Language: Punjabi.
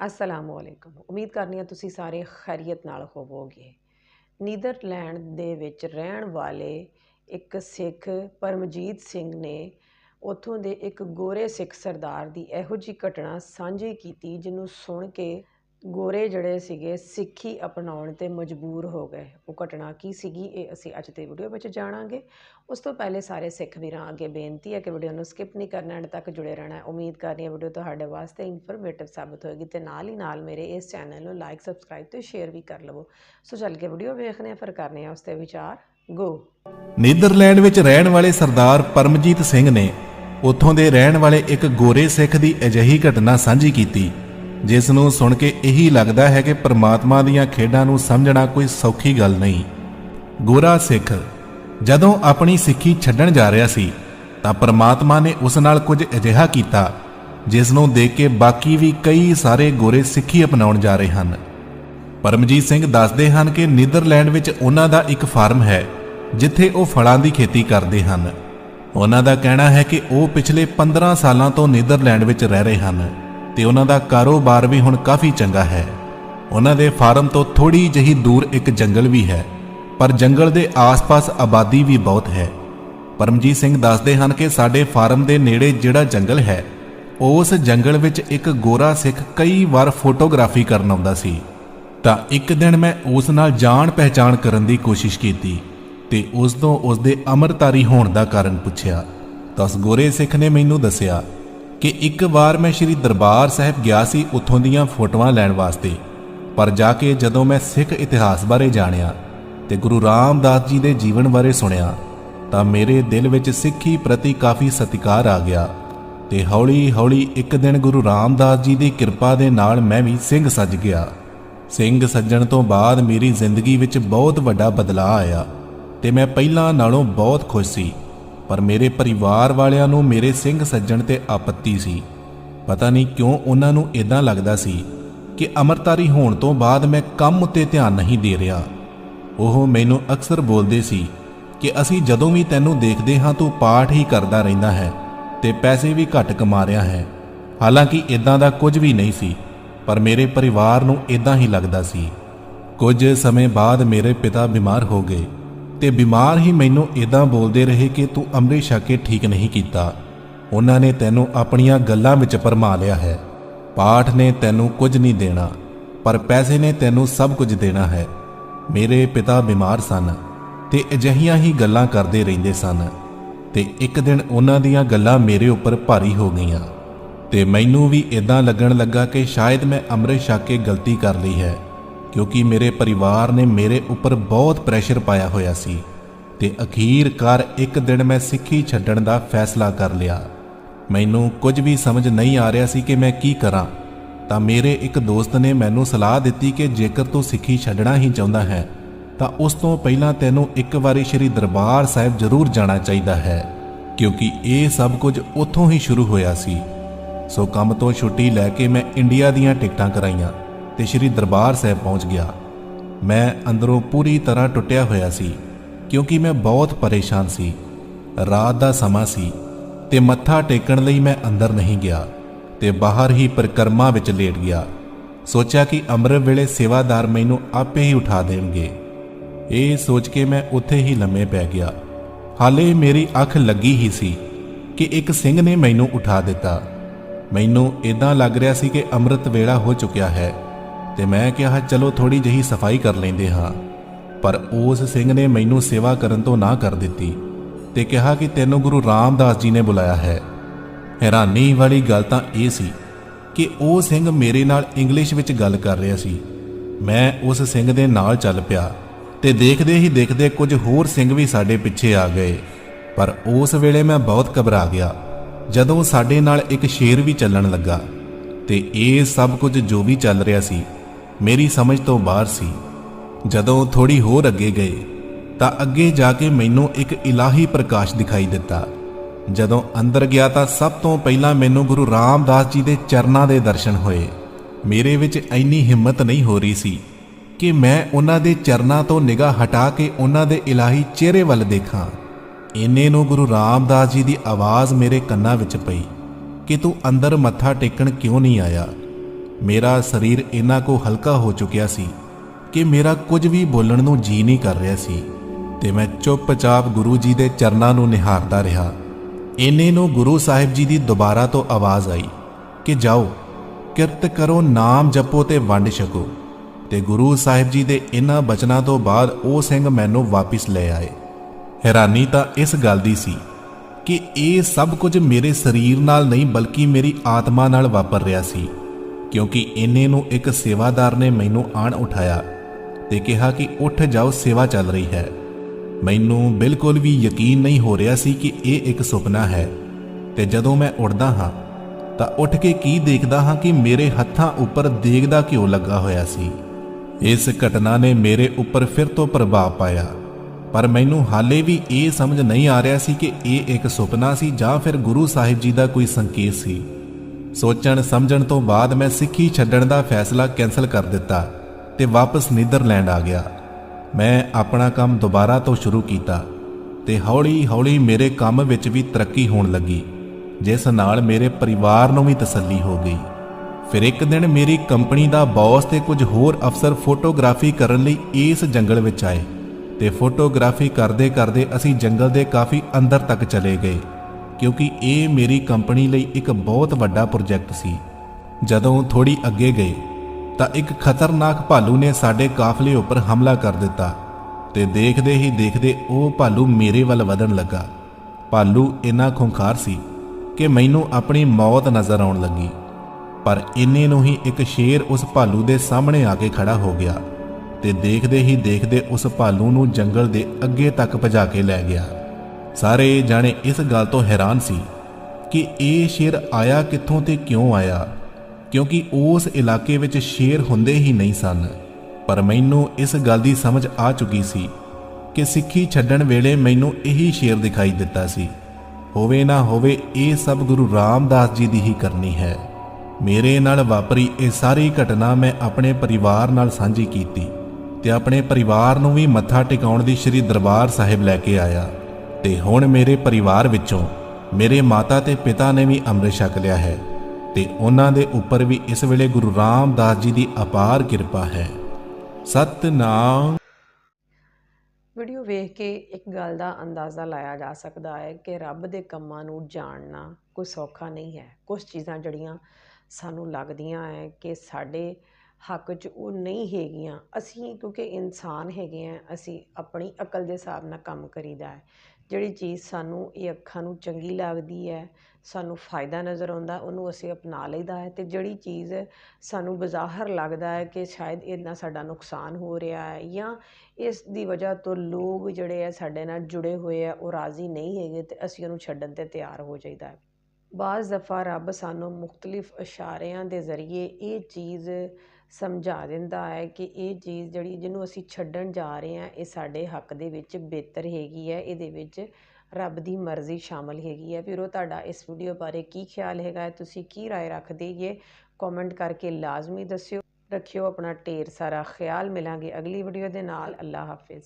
ਅਸਲਾਮੁਅਲੈਕਮ। ਉਮੀਦ ਕਰਨੀ ਹਾਂ ਤੁਸੀਂ ਸਾਰੇ ਖੈਰੀਅਤ ਨਾਲ ਹੋਵੋਗੇ। ਨੀਦਰਲੈਂਡ ਦੇ ਵਿੱਚ ਰਹਿਣ ਵਾਲੇ ਇੱਕ ਸਿੱਖ ਪਰਮਜੀਤ ਸਿੰਘ ਨੇ ਉੱਥੋਂ ਦੇ ਇੱਕ ਗੋਰੇ ਸਿੱਖ ਸਰਦਾਰ ਦੀ ਇਹੋ ਜਿਹੀ ਘਟਨਾ ਸਾਂਝੀ ਕੀਤੀ, ਜਿਹਨੂੰ ਸੁਣ ਕੇ ਗੋਰੇ ਜਿਹੜੇ ਸੀਗੇ ਸਿੱਖੀ ਅਪਣਾਉਣ ਤੇ ਮਜਬੂਰ ਹੋ ਗਏ। ਉਹ ਘਟਨਾ ਕੀ ਸੀਗੀ ਇਹ ਅਸੀਂ ਅੱਜ ਦੀ ਵੀਡੀਓ ਵਿੱਚ ਜਾਣਾਂਗੇ। ਉਸ ਤੋਂ ਪਹਿਲੇ ਸਾਰੇ ਸਿੱਖ ਵੀਰਾਂ ਅੱਗੇ ਬੇਨਤੀ ਹੈ ਕਿ ਵੀਡੀਓ ਨੂੰ ਸਕਿਪ ਨਹੀਂ ਕਰਨਾ, ਐਂਡ ਤੱਕ ਜੁੜੇ ਰਹਿਣਾ। ਹੈ ਉਮੀਦ ਕਰਨੀ ਹੈ ਵੀਡੀਓ ਤੁਹਾਡੇ ਵਾਸਤੇ ਇਨਫੋਰਮੇਟਿਵ ਸਾਬਤ ਹੋਏਗੀ ਤੇ ਨਾਲ ਹੀ ਨਾਲ ਮੇਰੇ ਇਸ ਚੈਨਲ ਨੂੰ ਲਾਈਕ ਸਬਸਕ੍ਰਾਈਬ ਤੇ ਸ਼ੇਅਰ ਵੀ ਕਰ ਲਵੋ। ਸੋ ਚੱਲ ਕੇ ਵੀਡੀਓ ਵੇਖਦੇ ਹਾਂ, ਫਿਰ ਕਰਨੇ ਆ ਉਸ ਤੇ ਵਿਚਾਰ। ਗੋ ਨੀਦਰਲੈਂਡ ਵਿੱਚ ਰਹਿਣ ਵਾਲੇ ਸਰਦਾਰ ਪਰਮਜੀਤ ਸਿੰਘ ਨੇ ਉੱਥੋਂ ਦੇ ਰਹਿਣ ਵਾਲੇ ਇੱਕ ਗੋਰੇ ਸਿੱਖ ਦੀ ਅਜਿਹੀ ਘਟਨਾ ਸਾਂਝੀ ਕੀਤੀ। ਜਿਸ ਨੂੰ ਸੁਣ ਕੇ ਇਹੀ ਲੱਗਦਾ ਹੈ ਕਿ ਪ੍ਰਮਾਤਮਾ ਦੀਆਂ ਖੇਡਾਂ ਨੂੰ ਸਮਝਣਾ ਕੋਈ ਸੌਖੀ ਗੱਲ ਨਹੀਂ। ਗੋਰਾ ਸਿੱਖ, ਜਦੋਂ ਆਪਣੀ ਸਿੱਖੀ ਛੱਡਣ ਜਾ ਰਿਹਾ ਸੀ, ਤਾਂ ਪ੍ਰਮਾਤਮਾ ਨੇ ਉਸ ਨਾਲ ਕੁਝ ਅਜਿਹਾ ਕੀਤਾ ਜਿਸ ਨੂੰ ਦੇਖ ਕੇ ਬਾਕੀ ਵੀ ਕਈ ਸਾਰੇ ਗੋਰੇ ਸਿੱਖੀ ਅਪਣਾਉਣ ਜਾ ਰਹੇ ਹਨ। ਪਰਮਜੀਤ ਸਿੰਘ ਦੱਸਦੇ ਹਨ ਕਿ ਨੀਦਰਲੈਂਡ ਵਿੱਚ ਉਹਨਾਂ ਦਾ ਇੱਕ ਫਾਰਮ ਹੈ, ਜਿੱਥੇ ਉਹ ਫਲਾਂ ਦੀ ਖੇਤੀ ਕਰਦੇ ਹਨ। ਉਹਨਾਂ ਦਾ ਕਹਿਣਾ ਹੈ ਕਿ ਉਹ ਪਿਛਲੇ 15 ਸਾਲਾਂ ਤੋਂ ਨੀਦਰਲੈਂਡ ਵਿੱਚ ਰਹਿ ਰਹੇ ਹਨ। ਤੇ ਉਹਨਾਂ ਦਾ ਕਾਰੋਬਾਰ ਵੀ ਹੁਣ ਕਾਫੀ ਚੰਗਾ ਹੈ। ਉਹਨਾਂ ਦੇ ਫਾਰਮ ਤੋਂ ਥੋੜੀ ਜਿਹੀ ਦੂਰ ਇੱਕ ਜੰਗਲ ਵੀ ਹੈ, ਪਰ ਜੰਗਲ ਦੇ ਆਸ-ਪਾਸ ਆਬਾਦੀ ਵੀ ਬਹੁਤ ਹੈ। ਪਰਮਜੀਤ ਸਿੰਘ ਦੱਸਦੇ ਹਨ ਕਿ ਸਾਡੇ ਫਾਰਮ ਦੇ ਨੇੜੇ ਜਿਹੜਾ ਜੰਗਲ ਹੈ, ਉਸ ਜੰਗਲ ਵਿੱਚ ਇੱਕ ਗੋਰਾ ਸਿੱਖ ਕਈ ਵਾਰ ਫੋਟੋਗ੍ਰਾਫੀ ਕਰਨ ਆਉਂਦਾ ਸੀ। ਤਾਂ ਇੱਕ ਦਿਨ ਮੈਂ ਉਸ ਨਾਲ ਜਾਣ ਪਹਿਚਾਣ ਕਰਨ ਦੀ ਕੋਸ਼ਿਸ਼ ਕੀਤੀ ਤੇ ਉਸ ਤੋਂ ਉਸ ਦੇ ਅਮਰਤਾਰੀ ਹੋਣ ਦਾ ਕਾਰਨ ਪੁੱਛਿਆ। ਤਾਂ ਉਸ ਗੋਰੇ ਸਿੱਖ ਨੇ ਮੈਨੂੰ ਦੱਸਿਆ ਕਿ ਇੱਕ ਵਾਰ ਮੈਂ ਸ੍ਰੀ ਦਰਬਾਰ ਸਾਹਿਬ ਗਿਆ ਸੀ ਉੱਥੋਂ ਦੀਆਂ ਫੋਟੋਆਂ ਲੈਣ ਵਾਸਤੇ। ਪਰ ਜਾ ਕੇ ਜਦੋਂ ਮੈਂ ਸਿੱਖ ਇਤਿਹਾਸ ਬਾਰੇ ਜਾਣਿਆ ਤੇ ਗੁਰੂ ਰਾਮਦਾਸ ਜੀ ਦੇ ਜੀਵਨ ਬਾਰੇ ਸੁਣਿਆ, ਤਾਂ ਮੇਰੇ ਦਿਲ ਵਿੱਚ ਸਿੱਖੀ ਪ੍ਰਤੀ ਕਾਫੀ ਸਤਿਕਾਰ ਆ ਗਿਆ ਤੇ ਹੌਲੀ-ਹੌਲੀ ਇੱਕ ਦਿਨ ਗੁਰੂ ਰਾਮਦਾਸ ਜੀ ਦੀ ਕਿਰਪਾ ਦੇ ਨਾਲ ਮੈਂ ਵੀ ਸਿੰਘ ਸੱਜ ਗਿਆ। ਸਿੰਘ ਸੱਜਣ ਤੋਂ ਬਾਅਦ ਮੇਰੀ ਜ਼ਿੰਦਗੀ ਵਿੱਚ ਬਹੁਤ ਵੱਡਾ ਬਦਲਾਅ ਆਇਆ ਤੇ ਮੈਂ ਪਹਿਲਾਂ ਨਾਲੋਂ ਬਹੁਤ ਖੁਸ਼ ਸੀ। ਪਰ ਮੇਰੇ ਪਰਿਵਾਰ ਵਾਲਿਆਂ ਨੂੰ ਮੇਰੇ ਸਿੰਘ ਸੱਜਣ ਤੇ ਆਪੱਤੀ ਸੀ। ਪਤਾ ਨਹੀਂ ਕਿਉਂ ਉਹਨਾਂ ਨੂੰ ਇਦਾਂ ਲੱਗਦਾ ਸੀ ਕਿ ਅਮਰਤਾਰੀ ਹੋਣ ਤੋਂ ਬਾਅਦ ਮੈਂ ਕੰਮ ਉੱਤੇ ਧਿਆਨ ਨਹੀਂ ਦੇ ਰਿਹਾ। ਉਹ ਮੈਨੂੰ ਅਕਸਰ ਬੋਲਦੇ ਸੀ ਕਿ ਅਸੀਂ ਜਦੋਂ ਵੀ ਤੈਨੂੰ ਦੇਖਦੇ ਹਾਂ ਤੂੰ ਪਾਠ ਹੀ ਕਰਦਾ ਰਹਿੰਦਾ ਹੈ ਤੇ ਪੈਸੇ ਵੀ ਘੱਟ ਕਮਾ ਰਿਹਾ ਹੈ। ਹਾਲਾਂਕਿ ਇਦਾਂ ਦਾ ਕੁਝ ਵੀ ਨਹੀਂ ਸੀ, ਪਰ ਮੇਰੇ ਪਰਿਵਾਰ ਨੂੰ ਇਦਾਂ ਹੀ ਲੱਗਦਾ ਸੀ। ਕੁਝ ਸਮੇਂ ਬਾਅਦ ਮੇਰੇ ਪਿਤਾ ਬਿਮਾਰ ਹੋ ਗਏ। ਤੇ ਬਿਮਾਰ ਹੀ ਮੈਨੂੰ ਇਦਾਂ ਬੋਲਦੇ ਰਹੇ ਕਿ ਤੂੰ ਅੰਮ੍ਰਿਤ ਛਕ ਕੇ ਠੀਕ ਨਹੀਂ ਕੀਤਾ। ਉਹਨਾਂ ਨੇ ਤੈਨੂੰ ਆਪਣੀਆਂ ਗੱਲਾਂ ਵਿੱਚ ਪਰਮਾ ਲਿਆ ਹੈ। ਪਾਠ ਨੇ ਤੈਨੂੰ ਕੁਝ ਨਹੀਂ ਦੇਣਾ, ਪਰ ਪੈਸੇ ਨੇ ਤੈਨੂੰ ਸਭ ਕੁਝ ਦੇਣਾ ਹੈ। ਮੇਰੇ ਪਿਤਾ ਬਿਮਾਰ ਸਨ ਤੇ ਅਜਿਹੀਆਂ ਹੀ ਗੱਲਾਂ ਕਰਦੇ ਰਹਿੰਦੇ ਸਨ ਤੇ ਇੱਕ ਦਿਨ ਉਹਨਾਂ ਦੀਆਂ ਗੱਲਾਂ ਮੇਰੇ ਉੱਪਰ ਭਾਰੀ ਹੋ ਗਈਆਂ ਤੇ ਮੈਨੂੰ ਵੀ ਇਦਾਂ ਲੱਗਣ ਲੱਗਾ ਕਿ ਸ਼ਾਇਦ ਮੈਂ ਅੰਮ੍ਰਿਤ ਛਕ ਕੇ ਗਲਤੀ ਕਰ ਲਈ ਹੈ। ਕਿਉਂਕਿ ਮੇਰੇ ਪਰਿਵਾਰ ਨੇ ਮੇਰੇ ਉੱਪਰ ਬਹੁਤ ਪ੍ਰੈਸ਼ਰ ਪਾਇਆ ਹੋਇਆ ਸੀ ਤੇ ਅਖੀਰਕਾਰ ਇੱਕ ਦਿਨ ਮੈਂ ਸਿੱਖੀ ਛੱਡਣ ਦਾ ਫੈਸਲਾ ਕਰ ਲਿਆ। ਮੈਨੂੰ ਕੁਝ ਵੀ ਸਮਝ ਨਹੀਂ ਆ ਰਿਹਾ ਸੀ ਕਿ ਮੈਂ ਕੀ ਕਰਾਂ। ਤਾਂ ਮੇਰੇ ਇੱਕ ਦੋਸਤ ਨੇ ਮੈਨੂੰ ਸਲਾਹ ਦਿੱਤੀ ਕਿ ਜੇਕਰ ਤੂੰ ਸਿੱਖੀ ਛੱਡਣਾ ਹੀ ਚਾਹੁੰਦਾ ਹੈ, ਤਾਂ ਉਸ ਤੋਂ ਪਹਿਲਾਂ ਤੈਨੂੰ ਇੱਕ ਵਾਰੀ ਸ੍ਰੀ ਦਰਬਾਰ ਸਾਹਿਬ ਜ਼ਰੂਰ ਜਾਣਾ ਚਾਹੀਦਾ ਹੈ, ਕਿਉਂਕਿ ਇਹ ਸਭ ਕੁਝ ਉੱਥੋਂ ਹੀ ਸ਼ੁਰੂ ਹੋਇਆ ਸੀ। ਸੋ ਕੰਮ ਤੋਂ ਛੁੱਟੀ ਲੈ ਕੇ ਮੈਂ ਇੰਡੀਆ ਦੀਆਂ ਟਿਕਟਾਂ ਕਰਾਈਆਂ। ਤੇ ਸ੍ਰੀ ਦਰਬਾਰ ਸਾਹਿਬ ਪਹੁੰਚ ਗਿਆ। ਮੈਂ ਅੰਦਰੋਂ ਪੂਰੀ ਤਰ੍ਹਾਂ ਟੁੱਟਿਆ ਹੋਇਆ ਸੀ, ਕਿਉਂਕਿ ਮੈਂ ਬਹੁਤ ਪਰੇਸ਼ਾਨ ਸੀ। ਰਾਤ ਦਾ ਸਮਾਂ ਸੀ ਤੇ ਮੱਥਾ ਟੇਕਣ ਲਈ ਮੈਂ ਅੰਦਰ ਨਹੀਂ ਗਿਆ ਤੇ ਬਾਹਰ ਹੀ ਪਰਿਕਰਮਾ ਵਿੱਚ ਲੇਟ ਗਿਆ। ਸੋਚਿਆ ਕਿ ਅੰਮ੍ਰਿਤ ਵੇਲੇ ਸੇਵਾਦਾਰ ਮੈਨੂੰ ਆਪੇ ਹੀ ਉਠਾ ਦੇਣਗੇ। ਇਹ ਸੋਚ ਕੇ ਮੈਂ ਉੱਥੇ ਹੀ ਲੰਮੇ ਪੈ ਗਿਆ। ਹਾਲੇ ਮੇਰੀ ਅੱਖ ਲੱਗੀ ਹੀ ਸੀ ਕਿ ਇੱਕ ਸਿੰਘ ਨੇ ਮੈਨੂੰ ਉਠਾ ਦਿੱਤਾ। ਮੈਨੂੰ ਇਦਾਂ ਲੱਗ ਰਿਹਾ ਸੀ ਕਿ ਅੰਮ੍ਰਿਤ ਵੇਲਾ ਹੋ ਚੁੱਕਿਆ ਹੈ। ਤੇ ਮੈਂ ਕਿਹਾ, ਚਲੋ ਥੋੜੀ ਜਿਹੀ ਸਫ਼ਾਈ ਕਰ ਲੈਂਦੇ ਹਾਂ। ਪਰ ਉਸ ਸਿੰਘ ਨੇ ਮੈਨੂੰ ਸੇਵਾ ਕਰਨ ਤੋਂ ਨਾ ਕਰ ਦਿੱਤੀ ਤੇ ਕਿਹਾ ਕਿ ਤੈਨੂੰ ਗੁਰੂ ਰਾਮਦਾਸ ਜੀ ਨੇ ਬੁਲਾਇਆ ਹੈ। ਹੈਰਾਨੀ ਵਾਲੀ ਗੱਲ ਤਾਂ ਇਹ ਸੀ ਕਿ ਉਹ ਸਿੰਘ ਮੇਰੇ ਨਾਲ ਇੰਗਲਿਸ਼ ਵਿੱਚ ਗੱਲ ਕਰ ਰਿਹਾ ਸੀ। ਮੈਂ ਉਸ ਸਿੰਘ ਦੇ ਨਾਲ ਚੱਲ ਪਿਆ ਤੇ ਦੇਖਦੇ ਹੀ ਦੇਖਦੇ ਕੁਝ ਹੋਰ ਸਿੰਘ ਵੀ ਸਾਡੇ ਪਿੱਛੇ ਆ ਗਏ। ਪਰ ਉਸ ਵੇਲੇ ਮੈਂ ਬਹੁਤ ਘਬਰਾ ਗਿਆ, ਜਦੋਂ ਸਾਡੇ ਨਾਲ ਇੱਕ ਸ਼ੇਰ ਵੀ ਚੱਲਣ ਲੱਗਾ ਤੇ ਇਹ ਸਭ ਕੁਝ ਜੋ ਵੀ ਚੱਲ ਰਿਹਾ ਸੀ ਮੇਰੀ ਸਮਝ ਤੋਂ ਬਾਹਰ ਸੀ। ਜਦੋਂ ਥੋੜੀ ਹੋਰ ਅੱਗੇ ਗਏ, ਤਾਂ ਅੱਗੇ ਜਾ ਕੇ ਮੈਨੂੰ ਇੱਕ ਇਲਾਹੀ ਪ੍ਰਕਾਸ਼ ਦਿਖਾਈ ਦਿੱਤਾ। ਜਦੋਂ ਅੰਦਰ ਗਿਆ ਤਾਂ ਸਭ ਤੋਂ ਪਹਿਲਾਂ ਮੈਨੂੰ ਗੁਰੂ ਰਾਮਦਾਸ ਜੀ ਦੇ ਚਰਨਾਂ ਦੇ ਦਰਸ਼ਨ ਹੋਏ। ਮੇਰੇ ਵਿੱਚ ਇੰਨੀ ਹਿੰਮਤ ਨਹੀਂ ਹੋ ਰਹੀ ਸੀ ਕਿ ਮੈਂ ਉਹਨਾਂ ਦੇ ਚਰਨਾਂ ਤੋਂ ਨਿਗਾਹ ਹਟਾ ਕੇ ਉਹਨਾਂ ਦੇ ਇਲਾਹੀ ਚਿਹਰੇ ਵੱਲ ਦੇਖਾਂ। ਇੰਨੇ ਨੂੰ ਗੁਰੂ ਰਾਮਦਾਸ ਜੀ ਦੀ ਆਵਾਜ਼ ਮੇਰੇ ਕੰਨਾਂ ਵਿੱਚ ਪਈ ਕਿ ਤੂੰ ਅੰਦਰ ਮੱਥਾ ਟੇਕਣ ਕਿਉਂ ਨਹੀਂ ਆਇਆ? ਮੇਰਾ ਸਰੀਰ ਇੰਨਾ ਕੋ ਹਲਕਾ ਹੋ ਚੁੱਕਿਆ ਸੀ ਕਿ ਮੇਰਾ ਕੁਝ ਵੀ ਬੋਲਣ ਨੂੰ ਜੀ ਨਹੀਂ ਕਰ ਰਿਹਾ ਸੀ ਤੇ ਮੈਂ ਚੁੱਪਚਾਪ ਗੁਰੂ ਜੀ ਦੇ ਚਰਨਾਂ ਨੂੰ ਨਿਹਾਰਦਾ ਰਿਹਾ। ਇੰਨੇ ਨੂੰ ਗੁਰੂ ਸਾਹਿਬ ਜੀ ਦੀ ਦੁਬਾਰਾ ਤੋਂ ਆਵਾਜ਼ ਆਈ ਕਿ ਜਾਓ, ਕਿਰਤ ਕਰੋ, ਨਾਮ ਜਪੋ ਤੇ ਵੰਡ ਛਕੋ ਤੇ ਗੁਰੂ ਸਾਹਿਬ ਜੀ ਦੇ ਇਹਨਾਂ ਬਚਨਾਂ ਤੋਂ ਬਾਅਦ ਉਹ ਸਿੰਘ ਮੈਨੂੰ ਵਾਪਿਸ ਲੈ ਆਏ। ਹੈਰਾਨੀ ਤਾਂ ਇਸ ਗੱਲ ਦੀ ਸੀ ਕਿ ਇਹ ਸਭ ਕੁਝ ਮੇਰੇ ਸਰੀਰ ਨਾਲ ਨਹੀਂ ਬਲਕਿ ਮੇਰੀ ਆਤਮਾ ਨਾਲ ਵਾਪਰ ਰਿਹਾ ਸੀ। ਕਿਉਂਕਿ ਇੰਨੇ ਨੂੰ ਇੱਕ ਸੇਵਾਦਾਰ ਨੇ ਮੈਨੂੰ ਆਣ ਉਠਾਇਆ ਤੇ ਕਿਹਾ ਕਿ ਉੱਠ ਜਾਓ, ਸੇਵਾ ਚੱਲ ਰਹੀ ਹੈ। ਮੈਨੂੰ ਬਿਲਕੁਲ ਵੀ ਯਕੀਨ ਨਹੀਂ ਹੋ ਰਿਹਾ ਸੀ ਕਿ ਇਹ ਇੱਕ ਸੁਪਨਾ ਹੈ। ਤੇ ਜਦੋਂ ਮੈਂ ਉੱਠਦਾ ਹਾਂ, ਤਾਂ ਉੱਠ ਕੇ ਕੀ ਦੇਖਦਾ ਹਾਂ ਕਿ ਮੇਰੇ ਹੱਥਾਂ ਉੱਪਰ ਦੇਗ ਦਾ ਘਿਓ ਲੱਗਾ ਹੋਇਆ ਸੀ। ਇਸ ਘਟਨਾ ਨੇ ਮੇਰੇ ਉੱਪਰ ਫਿਰ ਤੋਂ ਪ੍ਰਭਾਵ ਪਾਇਆ। ਪਰ ਮੈਨੂੰ ਹਾਲੇ ਵੀ ਇਹ ਸਮਝ ਨਹੀਂ ਆ ਰਿਹਾ ਸੀ ਕਿ ਇਹ ਇੱਕ ਸੁਪਨਾ ਸੀ ਜਾਂ ਫਿਰ ਗੁਰੂ ਸਾਹਿਬ ਜੀ ਦਾ ਕੋਈ ਸੰਕੇਤ ਸੀ। ਸੋਚਣ, ਸਮਝਣ ਤੋਂ ਬਾਅਦ ਮੈਂ ਸਿੱਖੀ ਛੱਡਣ ਦਾ ਫੈਸਲਾ ਕੈਨਸਲ ਕਰ ਦਿੱਤਾ ਤੇ ਵਾਪਸ ਨੀਦਰਲੈਂਡ ਆ ਗਿਆ। ਮੈਂ ਆਪਣਾ ਕੰਮ ਦੁਬਾਰਾ ਤੋਂ ਸ਼ੁਰੂ ਕੀਤਾ ਤੇ ਹੌਲੀ-ਹੌਲੀ ਮੇਰੇ ਕੰਮ ਵਿੱਚ ਵੀ ਤਰੱਕੀ ਹੋਣ ਲੱਗੀ, ਜਿਸ ਨਾਲ ਮੇਰੇ ਪਰਿਵਾਰ ਨੂੰ ਵੀ ਤਸੱਲੀ ਹੋ ਗਈ। ਫਿਰ ਇੱਕ ਦਿਨ ਮੇਰੀ ਕੰਪਨੀ ਦਾ ਬੌਸ ਤੇ ਕੁਝ ਹੋਰ ਅਫਸਰ ਫੋਟੋਗ੍ਰਾਫੀ ਕਰਨ ਲਈ ਇਸ ਜੰਗਲ ਵਿੱਚ ਆਏ ਤੇ ਫੋਟੋਗ੍ਰਾਫੀ ਕਰਦੇ ਕਰਦੇ ਅਸੀਂ ਜੰਗਲ ਦੇ ਕਾਫੀ ਅੰਦਰ ਤੱਕ ਚਲੇ ਗਏ। ਕਿਉਂਕਿ ਇਹ ਮੇਰੀ ਕੰਪਨੀ ਲਈ ਇੱਕ ਬਹੁਤ ਵੱਡਾ ਪ੍ਰੋਜੈਕਟ ਸੀ। ਜਦੋਂ ਥੋੜੀ ਅੱਗੇ ਗਏ, ਤਾਂ ਇੱਕ ਖਤਰਨਾਕ ਭਾਲੂ ਨੇ ਸਾਡੇ ਕਾਫਲੇ ਉੱਪਰ ਹਮਲਾ ਕਰ ਦਿੱਤਾ ਤੇ ਦੇਖਦੇ ਹੀ ਦੇਖਦੇ ਉਹ ਭਾਲੂ ਮੇਰੇ ਵੱਲ ਵਧਣ ਲੱਗਾ। ਭਾਲੂ ਇੰਨਾ ਖੁੰਖਾਰ ਸੀ ਕਿ ਮੈਨੂੰ ਆਪਣੀ ਮੌਤ ਨਜ਼ਰ ਆਉਣ ਲੱਗੀ। ਪਰ ਇੰਨੇ ਨੂੰ ਹੀ ਇੱਕ ਸ਼ੇਰ ਉਸ ਭਾਲੂ ਦੇ ਸਾਹਮਣੇ ਆ ਕੇ ਖੜਾ ਹੋ ਗਿਆ ਤੇ ਦੇਖਦੇ ਹੀ ਦੇਖਦੇ ਉਸ ਭਾਲੂ ਨੂੰ ਜੰਗਲ ਦੇ ਅੱਗੇ ਤੱਕ ਭਜਾ ਕੇ ਲੈ ਗਿਆ। ਸਾਰੇ ਜਾਣੇ ਇਸ ਗੱਲ ਤੋਂ ਹੈਰਾਨ ਸੀ ਕਿ ਇਹ ਸ਼ੇਰ ਆਇਆ ਕਿੱਥੋਂ ਤੇ ਕਿਉਂ ਆਇਆ, ਕਿਉਂਕਿ ਉਸ ਇਲਾਕੇ ਵਿੱਚ ਸ਼ੇਰ ਹੁੰਦੇ ਹੀ ਨਹੀਂ ਸਨ। ਪਰ ਮੈਨੂੰ ਇਸ ਗੱਲ ਦੀ ਸਮਝ ਆ ਚੁੱਕੀ ਸੀ ਕਿ ਸਿੱਖੀ ਛੱਡਣ ਵੇਲੇ ਮੈਨੂੰ ਇਹੀ ਸ਼ੇਰ ਦਿਖਾਈ ਦਿੱਤਾ ਸੀ, ਹੋਵੇ ਨਾ ਹੋਵੇ ਇਹ ਸਭ ਗੁਰੂ ਰਾਮਦਾਸ ਜੀ ਦੀ ਹੀ ਕਰਨੀ ਹੈ। ਮੇਰੇ ਨਾਲ ਵਾਪਰੀ ਇਹ ਸਾਰੀ ਘਟਨਾ ਮੈਂ ਆਪਣੇ ਪਰਿਵਾਰ ਨਾਲ ਸਾਂਝੀ ਕੀਤੀ ਤੇ ਆਪਣੇ ਪਰਿਵਾਰ ਨੂੰ ਵੀ ਮੱਥਾ ਟਿਕਾਉਣ ਦੀ ਸ੍ਰੀ ਦਰਬਾਰ ਸਾਹਿਬ ਲੈ ਕੇ ਆਇਆ। ਤੇ ਹੁਣ ਮੇਰੇ ਪਰਿਵਾਰ ਵਿੱਚੋਂ ਮੇਰੇ ਮਾਤਾ ਤੇ ਪਿਤਾ ਨੇ ਵੀ ਅੰਮ੍ਰਿਤ ਛਕ ਲਿਆ ਹੈ ਤੇ ਉਹਨਾਂ ਦੇ ਉੱਪਰ ਵੀ ਇਸ ਵੇਲੇ ਗੁਰੂ ਰਾਮਦਾਸ ਜੀ ਦੀ ਅਪਾਰ ਕਿਰਪਾ ਹੈ। ਸਤਨਾਮ। ਵੀਡੀਓ ਵੇਖ ਕੇ ਇੱਕ ਗੱਲ ਦਾ ਅੰਦਾਜ਼ਾ ਲਾਇਆ ਜਾ ਸਕਦਾ ਹੈ ਕਿ ਰੱਬ ਦੇ ਕੰਮਾਂ ਨੂੰ ਜਾਣਨਾ ਕੋਈ ਸੌਖਾ ਨਹੀਂ ਹੈ। ਕੁਝ ਚੀਜ਼ਾਂ ਜਿਹੜੀਆਂ ਸਾਨੂੰ ਲੱਗਦੀਆਂ ਹੈ ਕਿ ਸਾਡੇ ਹੱਕ 'ਚ ਉਹ ਨਹੀਂ ਹੈਗੀਆਂ। ਅਸੀਂ ਕਿਉਂਕਿ ਇਨਸਾਨ ਹੈਗੇ ਆ ਅਸੀਂ ਆਪਣੀ ਅਕਲ ਦੇ ਹਿਸਾਬ ਨਾਲ ਕੰਮ ਕਰੀਦਾ ਹੈ। ਜਿਹੜੀ ਚੀਜ਼ ਸਾਨੂੰ, ਇਹ ਅੱਖਾਂ ਨੂੰ ਚੰਗੀ ਲੱਗਦੀ ਹੈ, ਸਾਨੂੰ ਫਾਇਦਾ ਨਜ਼ਰ ਆਉਂਦਾ, ਉਹਨੂੰ ਅਸੀਂ ਅਪਣਾ ਲਈਦਾ ਹੈ ਅਤੇ ਜਿਹੜੀ ਚੀਜ਼ ਸਾਨੂੰ ਬਜ਼ਾਹਰ ਲੱਗਦਾ ਹੈ ਕਿ ਸ਼ਾਇਦ ਇਹਦਾ ਸਾਡਾ ਨੁਕਸਾਨ ਹੋ ਰਿਹਾ ਹੈ ਜਾਂ ਇਸ ਦੀ ਵਜ੍ਹਾ ਤੋਂ ਲੋਕ ਜਿਹੜੇ ਆ ਸਾਡੇ ਨਾਲ ਜੁੜੇ ਹੋਏ ਆ ਉਹ ਰਾਜ਼ੀ ਨਹੀਂ ਹੈਗੇ ਅਤੇ ਅਸੀਂ ਉਹਨੂੰ ਛੱਡਣ ਤੇ ਤਿਆਰ ਹੋ ਜਾਈਦਾ ਹੈ। ਬਾਜ਼ ਦਫਾ ਰੱਬ ਸਾਨੂੰ ਮੁਖਤਲਿਫ ਇਸ਼ਾਰਿਆਂ ਦੇ ਜ਼ਰੀਏ ਇਹ ਚੀਜ਼ ਸਮਝਾ ਦਿੰਦਾ ਹੈ ਕਿ ਇਹ ਚੀਜ਼ ਜਿਹੜੀ ਜਿਹਨੂੰ ਅਸੀਂ ਛੱਡਣ ਜਾ ਰਹੇ ਹਾਂ ਇਹ ਸਾਡੇ ਹੱਕ ਦੇ ਵਿੱਚ ਬਿਹਤਰ ਹੈਗੀ ਹੈ ਇਹਦੇ ਵਿੱਚ ਰੱਬ ਦੀ ਮਰਜ਼ੀ ਸ਼ਾਮਲ ਹੈਗੀ ਹੈ ਫਿਰ ਉਹ ਤੁਹਾਡਾ ਇਸ ਵੀਡੀਓ ਬਾਰੇ ਕੀ ਖਿਆਲ ਹੈਗਾ ਹੈ ਤੁਸੀਂ ਕੀ رائے ਰੱਖਦੇ ਇਹ ਕਮੈਂਟ ਕਰਕੇ ਲਾਜ਼ਮੀ ਦੱਸਿਓ ਰੱਖਿਓ ਆਪਣਾ ਢੇਰ ਸਾਰਾ ਖਿਆਲ ਮਿਲਾਂਗੇ ਅਗਲੀ ਵੀਡੀਓ ਦੇ ਨਾਲ ਅੱਲਾ ਹਾਫਿਜ਼